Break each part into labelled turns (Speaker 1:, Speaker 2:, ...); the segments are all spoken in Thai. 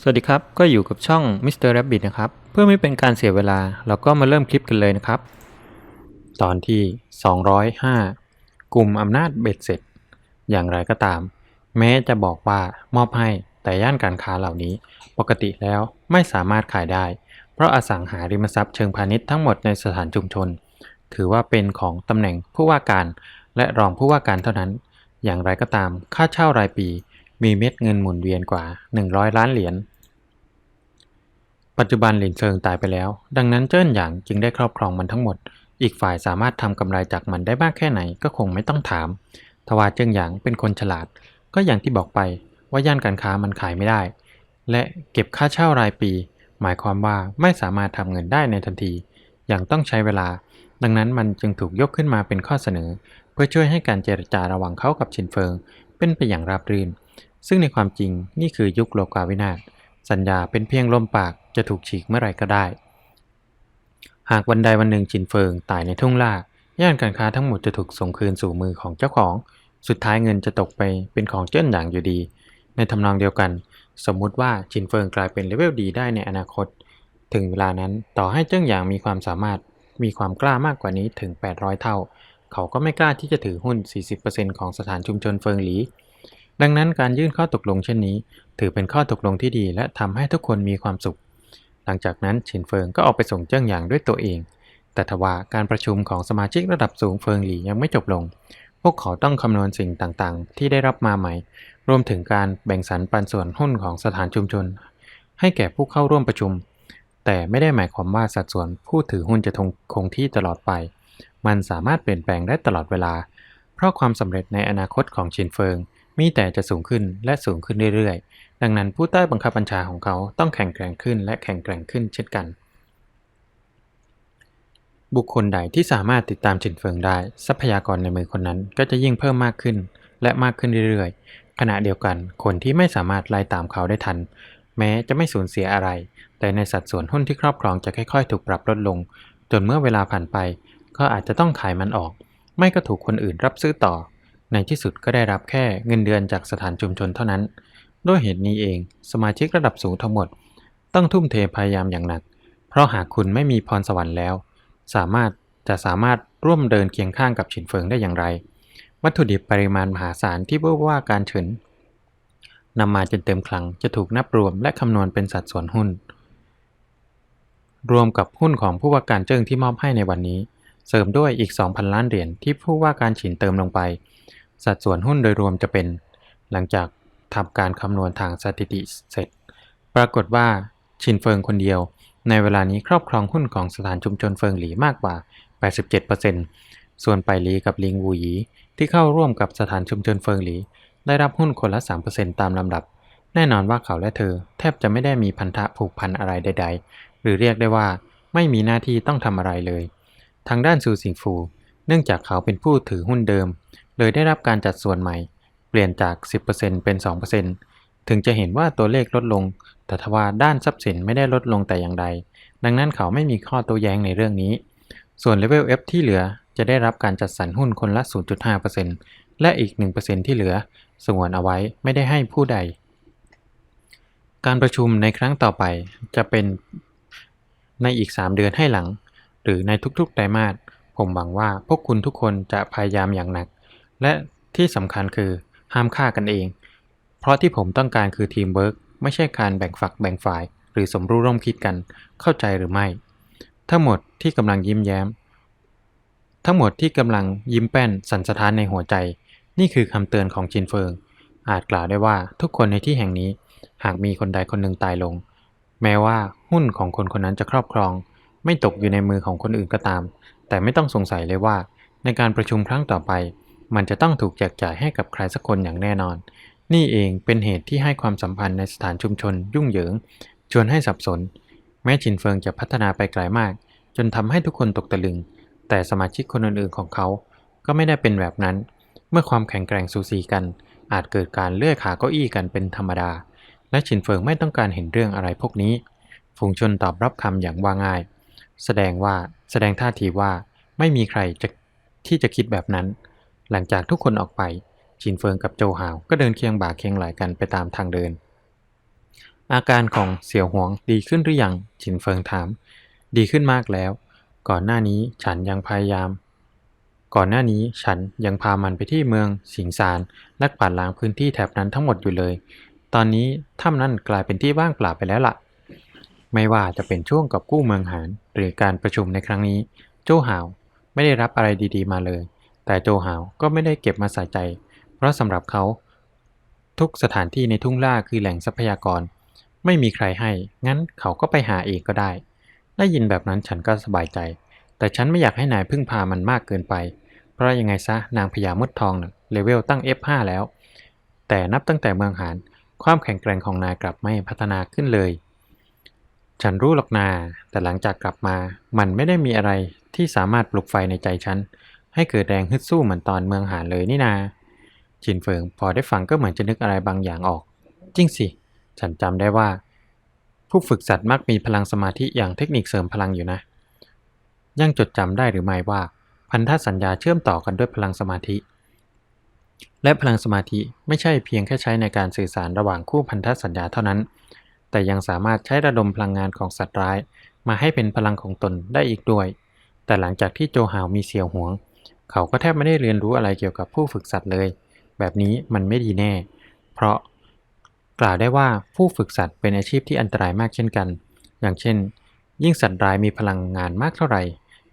Speaker 1: สวัสดีครับ ก็อยู่กับช่อง Mr. Rabbit นะครับ เพื่อไม่เป็นการเสียเวลา เราก็มาเริ่มคลิปกันเลยนะครับ ตอนที่ 205 กลุ่มอำนาจเบ็ดเสร็จ อย่างไรก็ตาม แม้จะบอกว่ามอบให้แต่ย่านการค้าเหล่านี้ ปกติแล้วไม่สามารถขายได้ เพราะอสังหาริมทรัพย์เชิงพาณิชย์ทั้งหมดในสถานชุมชน ถือว่าเป็นของตำแหน่งผู้ว่าการ และรองผู้ว่าการเท่านั้น อย่างไรก็ตามค่าเช่ารายปี มีเม็ดเงินหมุนเวียนกว่า 100 ล้านเหรียญ ปัจจุบันหลินเซิงตายไปแล้ว ดังนั้นเจิ้นหยางจึงได้ครอบครองมันทั้งหมด อีกฝ่ายสามารถทำกำไรจากมันได้มากแค่ไหนก็คงไม่ต้องถาม ทว่าเจิ้งหยางเป็นคนฉลาด ก็อย่างที่บอกไปว่าย่านการค้ามันขายไม่ได้ และเก็บค่าเช่ารายปี หมายความว่าไม่สามารถทำเงินได้ในทันที อย่างต้องใช้เวลา ดังนั้นมันจึงถูกยกขึ้นมาเป็นข้อเสนอ เพื่อช่วยให้การเจรจาระหว่างเขากับชินเฟิง เป็นไปอย่างราบรื่น ซึ่งในความจริงนี่คือยุคโลกาวินาศสัญญาเป็นเพียงลมปากจะถูกฉีกเมื่อไหร่ก็ได้ หากวันใดวันหนึ่งจินเฟิงตายในทุ่งล่าย่านการค้าทั้งหมดจะถูกส่งคืนสู่มือของเจ้าของ สุดท้ายเงินจะตกไปเป็นของเจิ้นอย่างอยู่ดี ในทำนองเดียวกัน สมมุติว่าจินเฟิงกลายเป็นเลเวลดีได้ในอนาคต ถึงเวลานั้นต่อให้เจิ้งหยางมีความสามารถมีความกล้ามากกว่านี้ถึง 800 เท่า เขาก็ไม่กล้าที่จะถือหุ้น 40%ของสถานชุมชนเฟิงหลี ดังนั้นการยื่นข้อตกลงเช่นนี้ ถือเป็นข้อตกลงที่ดีและทำให้ทุกคนมีความสุข หลังจากนั้นฉินเฟิงก็ออกไปส่งเจิ้งหยางด้วยตัวเอง แต่ทว่าการประชุมของสมาชิกระดับสูงเฟิงหลียังไม่จบลง พวกเขาต้องคำนวณสิ่งต่างๆ ที่ได้รับมาใหม่ รวมถึงการแบ่งสรรปันส่วนหุ้นของสถานชุมชน ให้แก่ผู้เข้าร่วมประชุม แต่ไม่ได้หมายความว่าสัดส่วนผู้ถือหุ้นจะคงที่ตลอดไป มันสามารถเปลี่ยนแปลงได้ตลอดเวลา เพราะความสำเร็จในอนาคตของชินเฟิง มีแต่จะสูงขึ้นและสูงขึ้นเรื่อยๆ ดังนั้นผู้ใต้บังคับบัญชาของเขาต้องแข็งแกร่งขึ้นและแข็งแกร่งขึ้นเช่นกัน บุคคลใดที่สามารถติดตามฉินเฟิงได้ ทรัพยากรในมือคนนั้นก็จะยิ่งเพิ่มมากขึ้นและมากขึ้นเรื่อยๆ ขณะเดียวกันคนที่ไม่สามารถไล่ตามเขาได้ทัน แม้จะไม่สูญเสียอะไร แต่ในสัดส่วนหุ้นที่ครอบครองจะค่อยๆ ถูกปรับลดลง จนเมื่อเวลาผ่านไป ก็อาจจะต้องขายมันออก ไม่ก็ถูกคนอื่นรับซื้อต่อ ในที่สุดก็ได้รับแค่เงินเดือนจากสถานชุมชนเท่านั้น ด้วยเหตุนี้เอง สมาชิกระดับสูงทั้งหมด ต้องทุ่มเทพยายามอย่างหนัก เพราะหากคุณไม่มีพรสวรรค์แล้ว สามารถจะสามารถร่วมเดินเคียงข้างกับฉินเฟิงได้อย่างไร วัตถุดิบปริมาณมหาศาลที่เบื่อว่าการเฉินนำมาจนเต็มคลังจะถูกนับรวมและคำนวณเป็นสัดส่วนหุ้น รวมกับหุ้นของผู้ว่าการเจิ้งที่มอบให้ในวันนี้ เสริมด้วยอีก 2,000 ล้านเหรียญที่ผู้ว่าการฉินเติมลงไป สัดส่วนหุ้นโดยรวมจะเป็น หลังจากทำการคำนวณทางสถิติเสร็จ ปรากฏว่าชินเฟิงคนเดียว ในเวลานี้ครอบครองหุ้นของสถานชุมชนเฟิงหลีมากกว่า 87%ส่วนไปหลีกับลิงวูหยีที่เข้าร่วมกับสถานชุมชนเฟิงหลี ได้รับหุ้นคนละ 3%ตามลำดับ แน่นอนว่าเขาและเธอ แทบจะไม่ได้มีพันธะผูกพันอะไรใด ๆ หรือเรียกได้ว่าไม่มีหน้าที่ต้องทำอะไรเลย ทางด้านซูสิงฟู เนื่องจากเขาเป็นผู้ถือหุ้นเดิม เลยได้รับการจัดส่วนใหม่ เปลี่ยนจาก 10%เป็น 2%ถึงจะเห็นว่าตัวเลขลดลง แต่ทว่าด้านทรัพย์สินไม่ได้ลดลงแต่อย่างใด ดังนั้นเขาไม่มีข้อโต้แย้งในเรื่องนี้ ส่วนเลเวล F ที่เหลือจะได้รับการจัดสรรหุ้นคนละ 0.5%และอีก 1%ที่เหลือสงวนเอาไว้ไม่ได้ให้ผู้ใด การประชุมในครั้งต่อไปจะเป็นในอีก 3 เดือนให้หลัง หรือในทุกๆไตรมาสผมหวังว่าพวกคุณทุกคนจะพยายามอย่างหนัก และที่สำคัญคือห้ามฆ่ากันเอง เพราะที่ผมต้องการคือทีมเวิร์กไม่ใช่การแบ่งฝักแบ่งฝ่าย หรือสมรู้ร่วมคิดกัน เข้าใจหรือไม่ ทั้งหมดที่กำลังยิ้มแย้ม ทั้งหมดที่กำลังยิ้มแป้นสันสะท้านในหัวใจ นี่คือคำเตือนของจินเฟิง อาจกล่าวได้ว่าทุกคนในที่แห่งนี้ หากมีคนใดคนหนึ่งตายลง แม้ว่าหุ้นของคนคนนั้นจะครอบครอง ไม่ตกอยู่ในมือของคนอื่นก็ตาม แต่ไม่ต้องสงสัยเลยว่า ในการประชุมครั้งต่อไป มันจะต้องถูกแจกจ่ายให้กับใครสักคนอย่างแน่นอน นี่เองเป็นเหตุที่ให้ความสัมพันธ์ในสถานชุมชนยุ่งเหยิง ชวนให้สับสน แม้ชินเฟิงจะพัฒนาไปไกลมาก จนทำให้ทุกคนตกตะลึง แต่สมาชิกคนอื่นๆของเขา ก็ไม่ได้เป็นแบบนั้น เมื่อความแข็งแกร่งสูสีกัน อาจเกิดการเลื่อยขาเก้าอี้กันเป็นธรรมดา และชินเฟิงไม่ต้องการเห็นเรื่องอะไรพวกนี้ ฝูงชนตอบรับคำอย่างว่าง่าย แสดงว่าแสดงท่าทีว่าไม่มีใครจะที่จะคิดแบบนั้น หลังจากทุกคนออกไป ชินเฟิงกับโจหาวก็เดินเคียงบ่าเคียงไหลกันไปตามทางเดิน อาการของเสี่ยวหวงดีขึ้นหรือยังฉินเฟิงถาม ดีขึ้นมากแล้ว ก่อนหน้านี้ฉันยังพยายาม ก่อนหน้านี้ฉันยังพามันไปที่เมืองสิงซานและกวาดล้างพื้นที่แถบนั้นทั้งหมดอยู่เลย ตอนนี้ถ้ำนั้นกลายเป็นที่ว่างเปล่าไปแล้วล่ะ ไม่ว่าจะเป็นช่วงกับกู้เมืองหานหรือการประชุมในครั้งนี้ โจหาวไม่ได้รับอะไรดี ๆ มาเลย แต่โจหาวก็ไม่ได้เก็บมาใส่ใจ เพราะสำหรับเขา ทุกสถานที่ในทุ่งล่าคือแหล่งทรัพยากร ไม่มีใครให้ งั้นเขาก็ไปหาเองก็ได้ ได้ยินแบบนั้นฉันก็สบายใจ แต่ฉันไม่อยากให้นายพึ่งพามันมากเกินไป เพราะยังไงซะนางพญามดทองน่ะเลเวลตั้ง F5 แล้ว แต่นับตั้งแต่เมืองหานความแข็งแกร่งของนายกลับไม่พัฒนาขึ้นเลย ฉันรู้หรอกนา แต่หลังจากกลับมา มันไม่ได้มีอะไรที่สามารถปลุกไฟในใจฉัน ให้เกิดแรงฮึดสู้เหมือนตอนเมืองหานเลยนี่นาจินเฟิงพอได้ฟังก็เหมือนจะนึกอะไรบางอย่างออก จริงสิ ฉันจำได้ว่า ผู้ฝึกสัตว์มักมีพลังสมาธิอย่างเทคนิคเสริมพลังอยู่นะ ยังจดจำได้หรือไม่ว่า พันธสัญญาเชื่อมต่อกันด้วยพลังสมาธิ และพลังสมาธิไม่ใช่เพียงแค่ใช้ในการสื่อสารระหว่างคู่พันธสัญญาเท่านั้น แต่ยังสามารถใช้ระดมพลังงานของสัตว์ร้าย มาให้เป็นพลังของตนได้อีกด้วย แต่หลังจากที่โจหาวมีเสียวหวง เขาก็แทบไม่ได้เรียนรู้อะไรเกี่ยวกับผู้ฝึกสัตว์เลย แบบนี้มันไม่ดีแน่ เพราะกล่าวได้ว่าผู้ฝึกสัตว์เป็นอาชีพที่อันตรายมากเช่นกัน อย่างเช่น ยิ่งสัตว์ร้ายมีพลังงานมากเท่าไหร่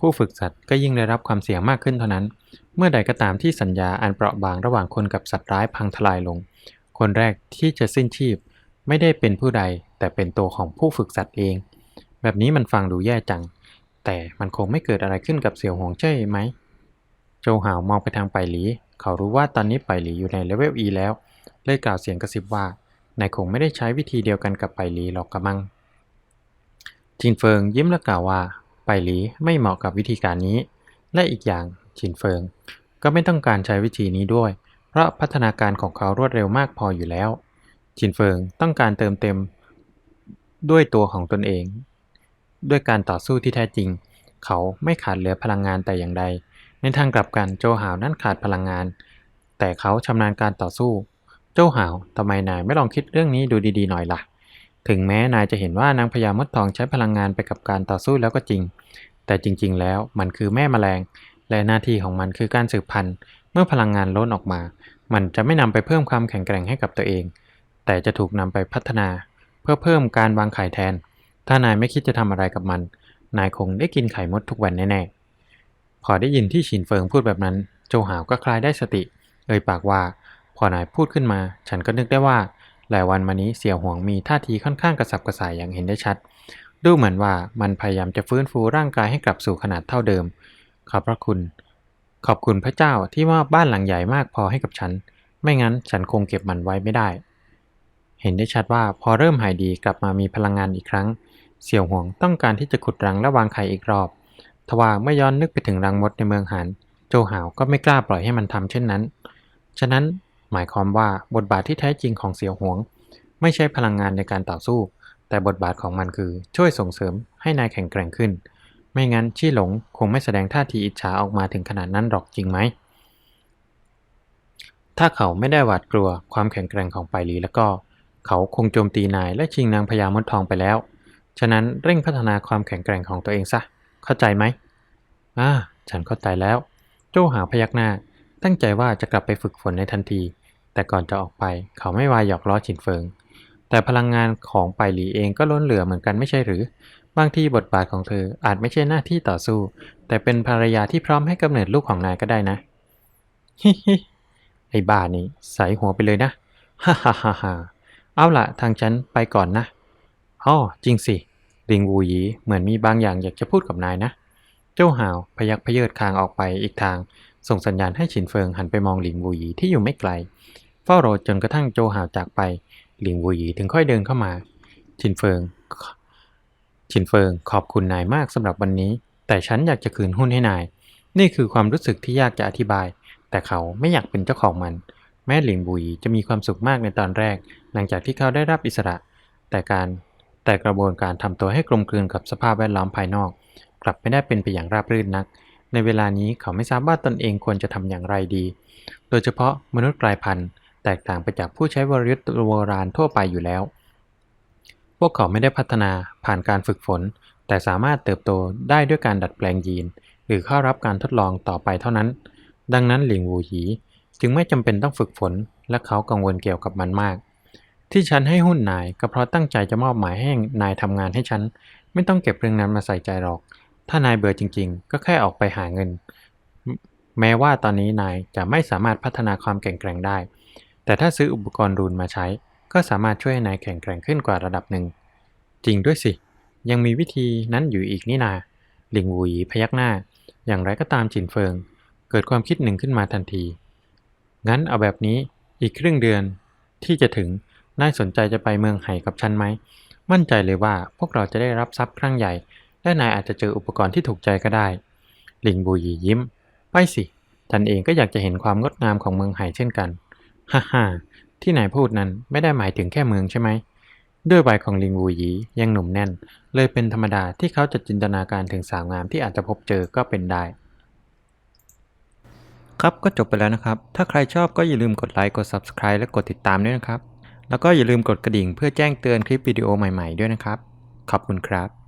Speaker 1: ผู้ฝึกสัตว์ก็ยิ่งได้รับความเสี่ยงมากขึ้นเท่านั้น เมื่อใดก็ตามที่สัญญาอันเปราะบางระหว่างคนกับสัตว์ร้ายพังทลายลง คนแรกที่จะสิ้นชีพ ไม่ได้เป็นผู้ใด แต่เป็นตัวของผู้ฝึกสัตว์เอง แบบนี้มันฟังดูแย่จัง แต่มันคงไม่เกิดอะไรขึ้นกับเสี่ยวหงใช่ไหม โจหาวมองไปทางไปหลี เขารู้ว่าตอนนี้ไปหลีอยู่ในเลเวล E แล้ว เลยกล่าวเสียงกระซิบว่านายคงไม่ได้ใช้วิธีเดียวกันกับไปหลีหรอกกระมังจินเฟิงยิ้มและกล่าวว่า ไปหลีไม่เหมาะกับวิธีการนี้ และอีกอย่างจินเฟิง ก็ไม่ต้องการใช้วิธีนี้ด้วย เพราะพัฒนาการของเขารวดเร็วมากพออยู่แล้วจินเฟิงต้องการเติมเต็ม ด้วยตัวของตนเอง ด้วยการต่อสู้ที่แท้จริง เขาไม่ขาดเหลือพลังงานแต่อย่างใด ในทางกลับกันโจหาวนั้นขาดพลังงาน แต่เขาชำนาญการต่อสู้ โจหาวทำไมนายไม่ลองคิดเรื่องนี้ดูดีๆหน่อยล่ะ ถึงแม้นายจะเห็นว่านางพญามดทองใช้พลังงานไปกับการต่อสู้แล้วก็จริง แต่จริงๆ แล้วมันคือแม่แมลง และหน้าที่ของมันคือการสืบพันธุ์ เมื่อพลังงานล้นออกมา มันจะไม่นำไปเพิ่มความแข็งแกร่งให้กับตัวเอง แต่จะถูกนำไปพัฒนา เพื่อเพิ่มการวางไข่แทน ถ้านายไม่คิดจะทำอะไรกับมัน นายคงได้กินไข่มดทุกวันแน่ๆ พอได้ยินที่ฉินเฟิงพูดแบบนั้น โจหาวก็คลายได้สติ เอ่ยปากว่า พอนายพูดขึ้นมา ฉันก็นึกได้ว่า หลายวันมานี้เสี่ยวหวงมีท่าทีค่อนข้างกระสับกระส่ายอย่างเห็นได้ชัด ดูเหมือนว่ามันพยายามจะฟื้นฟูร่างกายให้กลับสู่ขนาดเท่าเดิม ขอบพระคุณ ขอบคุณพระเจ้าที่ว่าบ้านหลังใหญ่มากพอให้กับฉัน ไม่งั้นฉันคงเก็บมันไว้ไม่ได้ เห็นได้ชัดว่าพอเริ่มหายดีกลับมามีพลังงานอีกครั้ง เสี่ยวหวงต้องการที่จะขุดรังและวางไข่อีกรอบ ทว่าเมื่อย้อนนึกไปถึงรังมดในเมืองหานโจหาวก็ไม่กล้าปล่อยให้มันทำเช่นนั้น ฉะนั้นหมายความว่าบทบาทที่แท้จริงของเสี่ยวหวง ไม่ใช่พลังงานในการต่อสู้ แต่บทบาทของมันคือช่วยส่งเสริมให้นายแข็งแกร่งขึ้น ไม่งั้นชี่หลงคงไม่แสดงท่าทีอิจฉาออกมาถึงขนาดนั้นหรอกจริงไหม ถ้าเขาไม่ได้หวาดกลัวความแข็งแกร่งของไปลีแล้วก็ เขาคงโจมตีนายและชิงนางพญามดทองไปแล้ว ฉะนั้นเร่งพัฒนาความแข็งแกร่งของตัวเองซะ เข้าใจไหมอ่าฉันเข้าใจแล้ว โจ้หาพยักหน้า ตั้งใจว่าจะกลับไปฝึกฝนในทันที แต่ก่อนจะออกไปเขาไม่วายหยอกล้อฉินเฟิง แต่พลังงานของไปหลีเองก็ล้นเหลือเหมือนกันไม่ใช่หรือ บางทีบทบาทของเธออาจไม่ใช่หน้าที่ต่อสู้ แต่เป็นภรรยาที่พร้อมให้กำเนิดลูกของนายก็ได้นะฮิฮิไอ้บ้านี่ใส่หัวไปเลยนะฮ่าฮ่าฮ่าฮ่าเอาละทางฉันไปก่อนนะอ๋อจริงสิ ลิงวูหยีเหมือนมีบางอย่างอยากจะพูดกับนายนะ เจ้าหาวพยักพเยิดคางออกไปอีกทาง ส่งสัญญาณให้ฉินเฟิงหันไปมองหลิงวูหยีที่อยู่ไม่ไกล เฝ้ารอจนกระทั่งโจหาวจากไปหลิงวูหยีถึงค่อยเดินเข้ามา ฉินเฟิง ฉินเฟิงขอบคุณนายมากสำหรับวันนี้ แต่ฉันอยากจะคืนหุ้นให้นาย นี่คือความรู้สึกที่ยากจะอธิบาย แต่เขาไม่อยากเป็นเจ้าของมัน แม้หลิงบุยจะมีความสุขมากในตอนแรก หลังจากที่เขาได้รับอิสระ แต่การ แต่กระบวนการทำตัวให้กลมกลืนกับสภาพแวดล้อมภายนอก กลับไม่ได้เป็นไปอย่างราบรื่นนัก ในเวลานี้เขาไม่ทราบว่าตนเองควรจะทำอย่างไรดี โดยเฉพาะมนุษย์กลายพันธุ์แตกต่างไปจากผู้ใช้วรยุทธ์โบราณทั่วไปอยู่แล้ว พวกเขาไม่ได้พัฒนาผ่านการฝึกฝน แต่สามารถเติบโตได้ด้วยการดัดแปลงยีน หรือเข้ารับการทดลองต่อไปเท่านั้น ดังนั้นหลิงวูหยีจึงไม่จำเป็นต้องฝึกฝน และเขากังวลเกี่ยวกับมันมาก ที่ฉันให้หุ้นนายก็เพราะตั้งใจจะมอบหมายให้นายทำงานให้ฉัน ไม่ต้องเก็บเรื่องนั้นมาใส่ใจหรอก ถ้านายเบื่อจริง ๆ ก็แค่ออกไปหาเงิน แม้ว่าตอนนี้นายจะไม่สามารถพัฒนาความแข็งแกร่งได้ แต่ถ้าซื้ออุปกรณ์รูนมาใช้ ก็สามารถช่วยให้นายแข็งแกร่งขึ้นกว่าระดับหนึ่ง จริงด้วยสิ ยังมีวิธีนั้นอยู่อีกนี่นาหลิงหวูหยีพยักหน้า อย่างไรก็ตามจินเฟิง เกิดความคิดหนึ่งขึ้นมาทันที งั้นเอาแบบนี้อีกครึ่งเดือนที่จะถึง นายสนใจจะไปเมืองไห่กับฉันไหม มั่นใจเลยว่าพวกเราจะได้รับทรัพย์ครั้งใหญ่ และนายอาจจะเจออุปกรณ์ที่ถูกใจก็ได้ หลิงบูหยียิ้ม ไปสิฉันเองก็อยากจะเห็นความงดงามของเมืองไห่เช่นกัน ฮ่าฮ่าที่นายพูดนั้นไม่ได้หมายถึงแค่เมืองใช่ไหม ด้วยวัยของลิงวูหยียังหนุ่มแน่น เลยเป็นธรรมดาที่เขาจะจินตนาการถึงสาวงามที่อาจจะพบเจอก็เป็นได้ครับก็จบไปแล้วนะครับ ถ้าใครชอบก็อย่าลืมกดไลค์ กด Subscribe และกดติดตามด้วยนะครับ แล้วก็อย่าลืมกดกระดิ่งเพื่อแจ้งเตือนคลิปวิดีโอใหม่ๆด้วยนะครับ ขอบคุณครับ